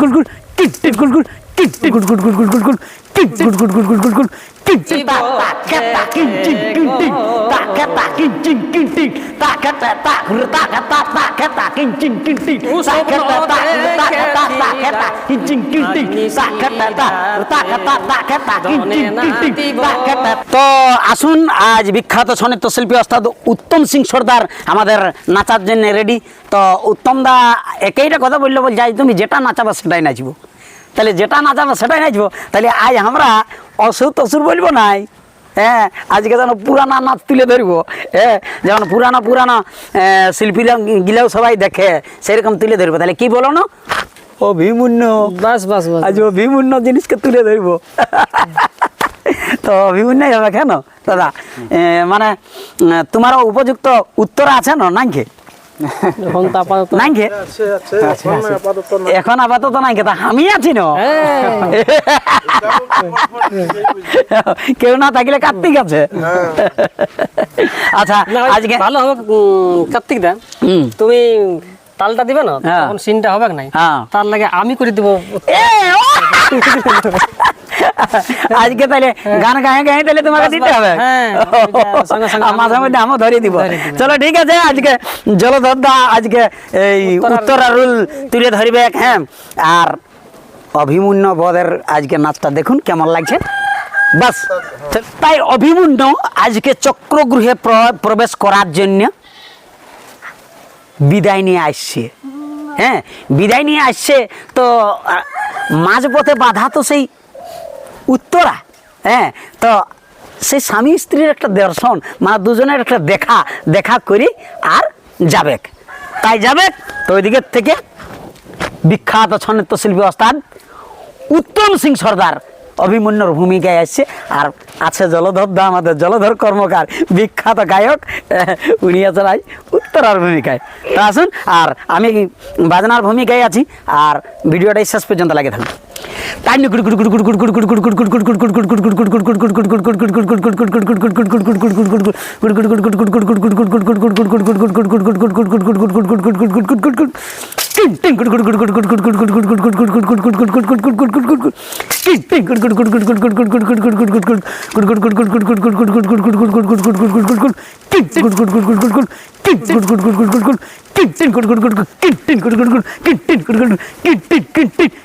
গুড় টিট টিট গুড় গুড় টিট টিট গুড় গুড় গুড় গুড় গুড় গুড় টিট গুড় গুড় গুড় গুড় গুড় টিট টিট পাকা পাকি টিট টিট পাকা পাকি টিট তো আসুন, আজ বিখ্যাত সনিত শিল্পী অর্থাৎ উত্তম সিং সর্দার আমাদের নাচার জন্য রেডি তো উত্তম দা একইটা কথা বলল বল যাই তুমি যেটা নাচাবো সেটাই নাচবো। তাহলে যেটা নাচাবো সেটাই নাচবো, তাহলে আজ আমরা অসুর তসুর বলব নাই। হ্যাঁ আজকে যেন পুরানা নাচ তুলে ধরবো। হ্যাঁ যেমন পুরানো পুরানো শিল্পী শিল্পীরা গিলাও সবাই দেখে সেরকম তুলে ধরবো। তাহলে কি বলো না? অভিমূন্য। বাস বাস বাস। আজ অভিমূন্য জিনিসকে তুলে ধরবো। তো অভিমূন্য হবে কেন? দাদা মানে তোমারও তোমার উপযুক্ত উত্তর আছে না নাকি এখন তো আপাতত নাকি আছে আছে এখন আপাতত না এখন আপাতত নাকি তা আমি আছি না? কেউ না থাকলে কার্তিক আছে। আচ্ছা আজকে ভালো হবে কার্তিক দা। তুমি তালটা দিবে না? হ্যাঁ। তখন সিনটা হবে নাই? হ্যাঁ। তার লাগে আমি করে দিব! আজকে তাহলে গান গায়ে গায়ে তাহলে তোমাকে দিতে হবে। হ্যাঁ, সঙ্গে আর মাঝে মধ্যে আমও ধরিয়ে দিব। চলো ঠিক আছে আজকে জলধরদা আজকে এই উত্তরা রুল তুলে ধরবে হ্যাঁ। আর অভিমন্যু বদের আজকে নাচটা দেখুন কেমন লাগছে। বাস তাই অভিমন্যু আজকে চক্রগৃহে প্রবেশ করার জন্য বিদায় নিয়ে আসছে। হ্যাঁ বিদায় নিয়ে আসছে, তো মাঝপথে বাধা তো সেই উত্তরা হ্যাঁ তো সেই স্বামী স্ত্রীর একটা দর্শন, মা দুজনের একটা দেখা দেখা করি আর যাবেক। তাই যাবেক, তো ওই দিকের থেকে বিখ্যাত ছন্নত্য শিল্পী ওস্তাদ উত্তম সিং সর্দার। অভিমন্যুর ভূমিকায় আসছে। আর আছে জলধর দা আমাদের জলধর কর্মকার, বিখ্যাত গায়ক, উনি আছে ভাই উত্তরার ভূমিকায়। তা আসুন, আর আমি বাজনার ভূমিকায় আছি, আর ভিডিওটাই শেষ পর্যন্ত লাগে থাকুন। তাই না টিন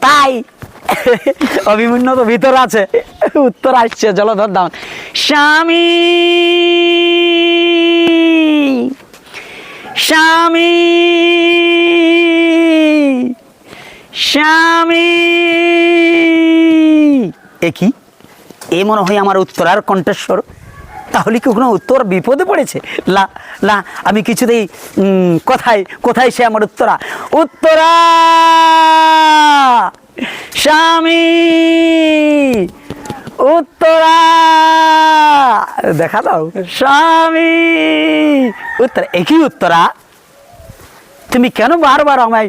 তাই। অভিমন্যু তো ভিতর আছে। উত্তর আসছে জলধর দাম স্বামী। স্বামী। স্বামী। এ কি? এ মনে হয় আমার উত্তরার কণ্ঠস্বর। তাহলে কি কোনো উত্তর বিপদে পড়েছে? না না আমি কিছুতেই কোথায় কোথায় সে আমার উত্তরা? উত্তরা! স্বামী! উত্তরা! দেখা দাও। স্বামী! উত্তরা একই উত্তরা? তুমি কেন বারবার আমায়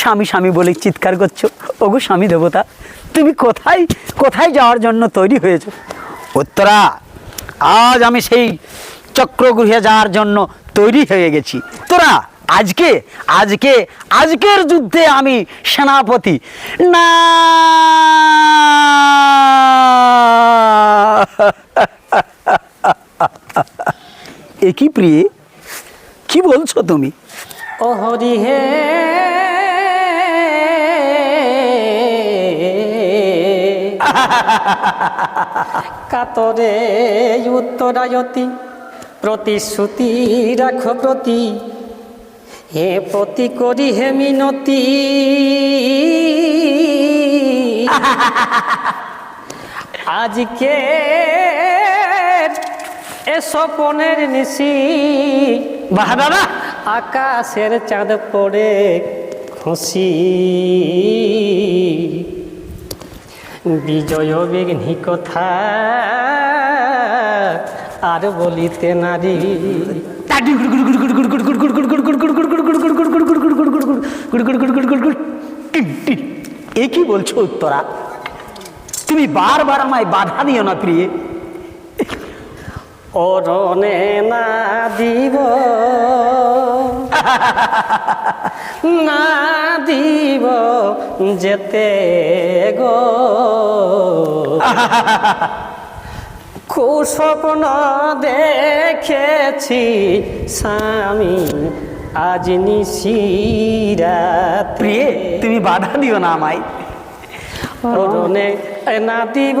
স্বামী স্বামী বলে চিৎকার করছ? ওগো স্বামী দেবতা, তুমি কোথায় কোথায় যাওয়ার জন্য তৈরি হয়েছো? উত্তরা, আজ আমি সেই চক্রগৃহে যাওয়ার জন্য তৈরি হয়ে গেছি। তোরা, আজকে আজকে, আজকের যুদ্ধে আমি সেনাপতি। না! একই প্রিয়ে? কি বলছো তুমি? ও হরি হে কাতরে উত্তরায়তী, প্রতিশ্রুতি রাখো প্রতি। হে প্রতি করি হে মিনতি। আজকে এ স্বপনের নিশি। বাহ দাদা আকাশের চাঁদ পড়ে খুশি। বিজয় বিঘ্নি কথা আর বলিতে নারী। এ কি বলছো উত্তরা? তুমি বারবার আমায় বাধা দিও না প্রিয়ে। অরণে না দিব। না দিব যেতে গো। কুস্বপ্ন দেখেছি স্বামী আজ নিশিরাত প্রিয়ে তুমি বাধা দিও না আমায়। অরণে না দিব।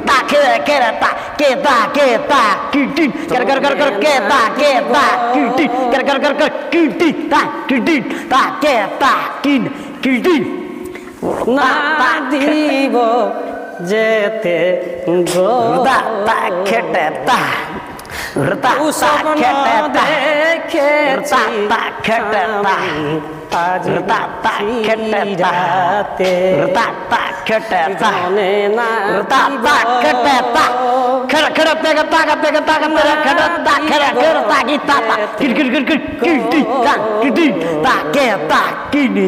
স্বামী না দিব যেতে গো কুস্বপ্ন দেখেছি আজ রাতে জনে না রাতে জনে না দিব জনে না দিব না না দিব না দিব না দিব খেতে গো স্বপ্ন দেখেছি স্বামী কর কর কর তা কট তা আজ রাতে জানে না তাকে তাকিনি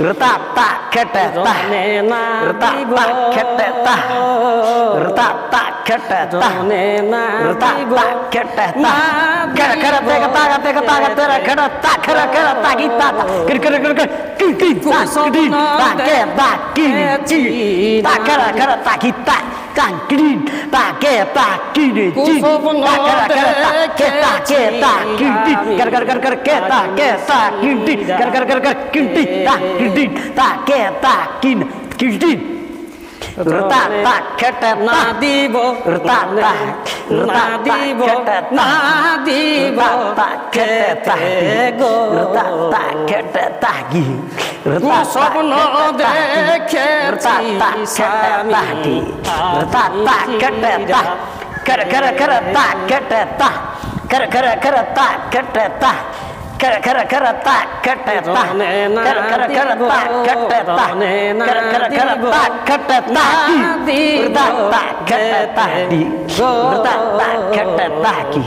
ಋತಾಪ್ತ ಕೆಟ್ಟ ಋತಾಪ್ತ ಕೆಟ್ಟ ಋತಾಪ್ತ ಕೆಟ್ಟ ಋತಾಪ್ತ ಕೆಟ್ಟ ಕರ ಕರ ತೇಗ ತಾಗ ತೇಗ ತಾಗ ತೆರ ಕರ ತಾ ಕರ ಕರ ತಾಗಿ ತಾತ ಕರ ಕರ ಕರ ಕರ ಕಿ ಕಿ ತಾ ಕಿ ತಾ ಕಿ ತಾ ಕರ ಕರ ತಾಗಿ ತಾ kankin pake paki di di kara kara ke ta ke ta kinti kar kar kar kar ke ta ke ta kinti kar kar kar kar kinti ta kinti ta ke ta kin kinti कर कर कर ताकट ता कर कर कर ताकट ता gara-gara tak ketetak gara-gara tak. ketetak gara-gara tak ketetak bertak tak ketetak di bertak tak ketetak ki.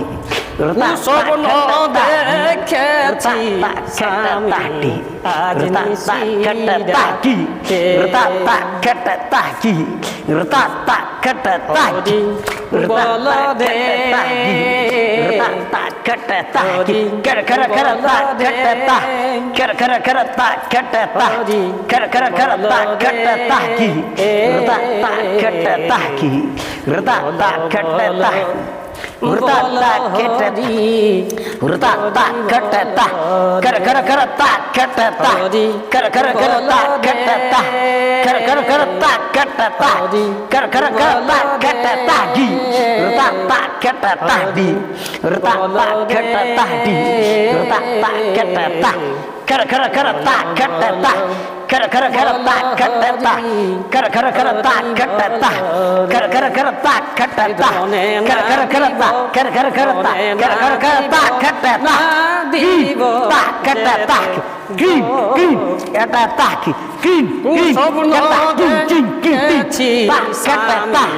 bertak tak ketetak ketetak di bertak tak ketetak ki. bertak tak ketetak ki. Bertak tak ketetak ki. bertak tak ketetak ki. करता कटता कर कर करता कटता कर कर करता कटता कर कर करता कटता की रता कटता की रता कटता ತಾ ಡಿ ತಾ ತಾ ಕಟ್ಟ ತಾ ಕರ ಕರ ಕರ ತಾ ಕಟ್ಟ ತಾ ಕರ ಕರ ಕರ ತಾ ಕಟ್ಟ ತಾ ಕರ ಕರ ಕರ ತಾ ಕಟ್ಟ ತಾ ಕರ ಕರ ಕರ ತಾ ಕಟ್ಟ ತಾ ಕರ ಕರ ಕರ ತಾ ಕರ ಕರ ಕರ ತಾ ಕರ ಕರ ಕರ ತಾ ಕಟ್ಟ ತಾ দিব তা কাটা তাক গ্রিন গ্রিন এটা তাক গ্রিন গ্রিন স্বপ্ন কাটা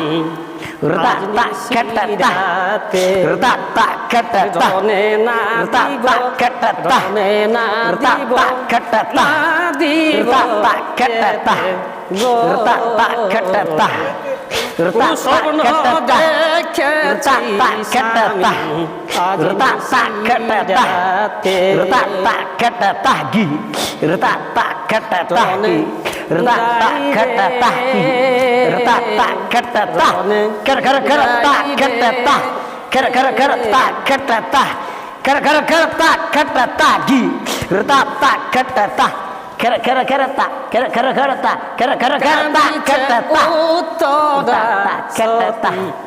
retak tak ketet tak retak tak ketet tak retak tak ketet tak retak tak ketet tak retak tak ketet tak retak tak ketet tak retak tak ketet tak retak tak ketet tak retak tak ketet tak retak tak ketet tak retak tak ketet tak জনে না রদা দিব তা কাটা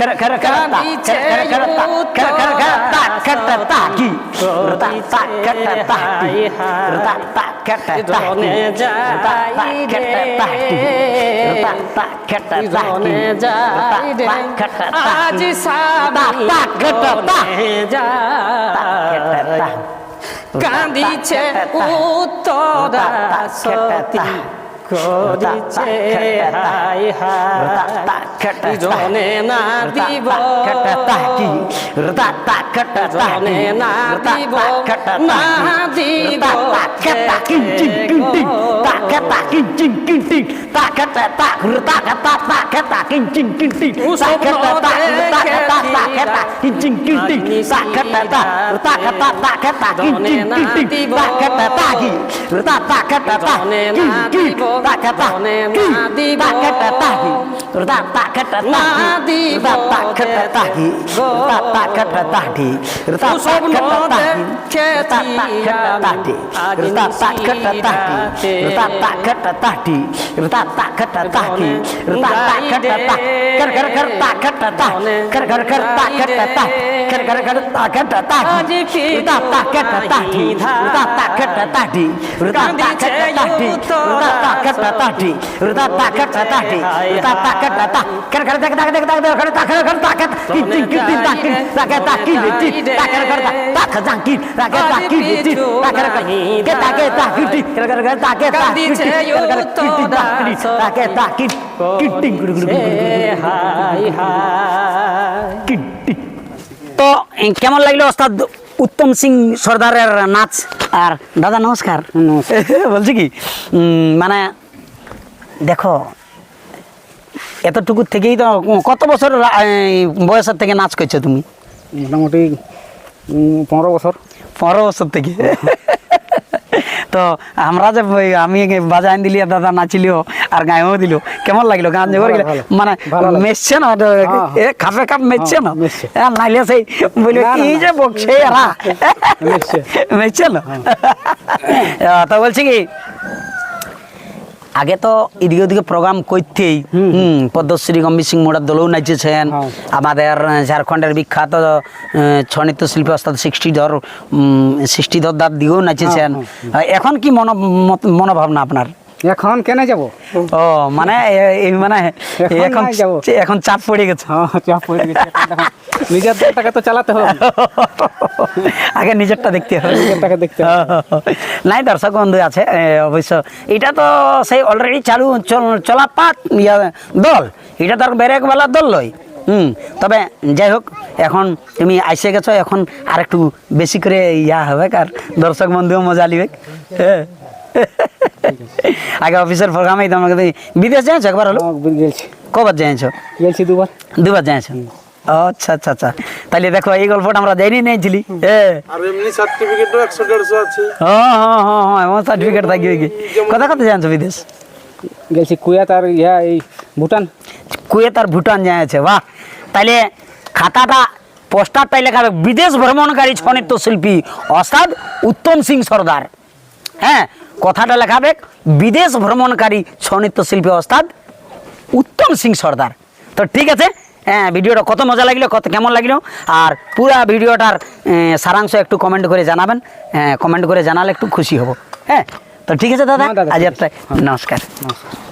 জনে না রদা দিব তা কাটা তা না দিব রদা তা কাটা তা গো রদা তা কাটা তা স্বপ্ন দেখেছি স্বামী আজ রাতে উত্তরা সতী করিছে হাই হাই রনে যাই রনে যাই আজ পিছো কাহি ধারা কাঁদিছে রনে যাই রনে যাই রে আজ সাবি রনে যাই কাঁদিছে উত্তরা সতী করিছে হাই হাই জনে না দিব জনে না দিব না দিব তাকাতা কি তাকাতা তাহি তোর দাঁত তাকাতা তাহি দাঁত তাকাতা তাহি দাঁত তাকাতা তাহি দাঁত তাকাতা তাহি দাঁত তাকাতা তাহি দাঁত তাকাতা তাহি দাঁত তাকাতা তাহি দাঁত তাকাতা তাহি দাঁত তাকাতা তাহি কর কর কর তাকাতা তাহি কর কর কর তাকাতা তাহি কর কর কর তাকাতা তাহি দাঁত তাকাতা তাহি দাঁত তাকাতা তাহি দাঁত তাকাতা তাহি দাঁত তাকাতা তাহি দাঁত তাকাতা হাই হাই তো কেমন লাগল ওস্তাদ উত্তম সিং সর্দারের নাচ আর দাদা নমস্কার বলছি কি উম, মানে দেখো এতটুকু থেকেই তো কত বছর বয়সের থেকে নাচ করছ তুমি? মোটামুটি পনেরো বছর। পনেরো বছর থেকে? তো আমরা যে আমি বাজাইন দিলি দাদা নাচিলিও আর গায়েও দিল। কেমন লাগল? গান ভালো। মানে মেশছে না? হ্যাঁ, এ খাপে খাপ মেশছে না? হ্যাঁ। নাইলে সেই না, কি যে বকছে এরা। মেশছে না? তো বলছি কি আগে তো এদিকে ওদিকে প্রোগ্রাম করতেই হুম পদ্মশ্রী গম্ভীর সিং মোড়ার দলও নাচেছেন। হ্যাঁ। আমাদের ঝাড়খণ্ডের বিখ্যাত ছনিত্য শিল্পী অর্থাৎ সৃষ্টিধর সৃষ্টিধর দার দিকেও নাচেছেন। হ্যাঁ, এখন কি মন মনোভাবনা আপনার? এখন কেন যাব? ও মানে মানে এখন এখন এখন চাপ পড়ে গেছে। চাপ পড়ে গেছে নিজের টাকা তো চালাতে হবে। আগে নিজেরটা দেখতে হবে। নিজের টাকা দেখতে হবে। নাই দর্শক বন্ধু আছে অবশ্য এটা তো সেই অলরেডি চালু চল- ইয়া দল। এটা তো আর ব্যারেক দল লয় হুম তবে যাই হোক এখন তুমি আইসে গেছো এখন আর একটু বেশি করে ইয়া হবে আর দর্শক বন্ধুও মজা লিবে হ্যাঁ। আগে অফিসের প্রোগ্রামেই তোমাকে তুমি বিদেশ যাইছো একবার হলো? গেছি কবার যাইছো? গেছি দুবার। দুবার যাইছো? আচ্ছা আচ্ছা আচ্ছা। তাহলে দেখো এই গল্পটা আমরা জানি এমন সার্টিফিকেট থাকবে কি কথা কথা জানছো বিদেশ? গেছি কুয়াত আর ইয়া এই ভুটান। কুয়েত আর ভুটান যাইছে বাহ। তাইলে খাতাটা পোস্টারটাই লেখা বিদেশ ভ্রমণকারী ছৌ নৃত্য শিল্পী অসাদ উত্তম সিং সর্দার। হ্যাঁ কথাটা লেখাবে বিদেশ ভ্রমণকারী ছৌ নৃত্য শিল্পী অস্তাদ উত্তম সিং সর্দার। তো ঠিক আছে হ্যাঁ ভিডিওটা কত মজা লাগল কত কেমন লাগল আর পুরা ভিডিওটার সারাংশ একটু কমেন্ট করে জানাবেন কমেন্ট করে জানালে একটু খুশি হব হ্যাঁ। তো ঠিক আছে দাদা হ্যাঁ, আজ একটা নমস্কার। নমস্কার।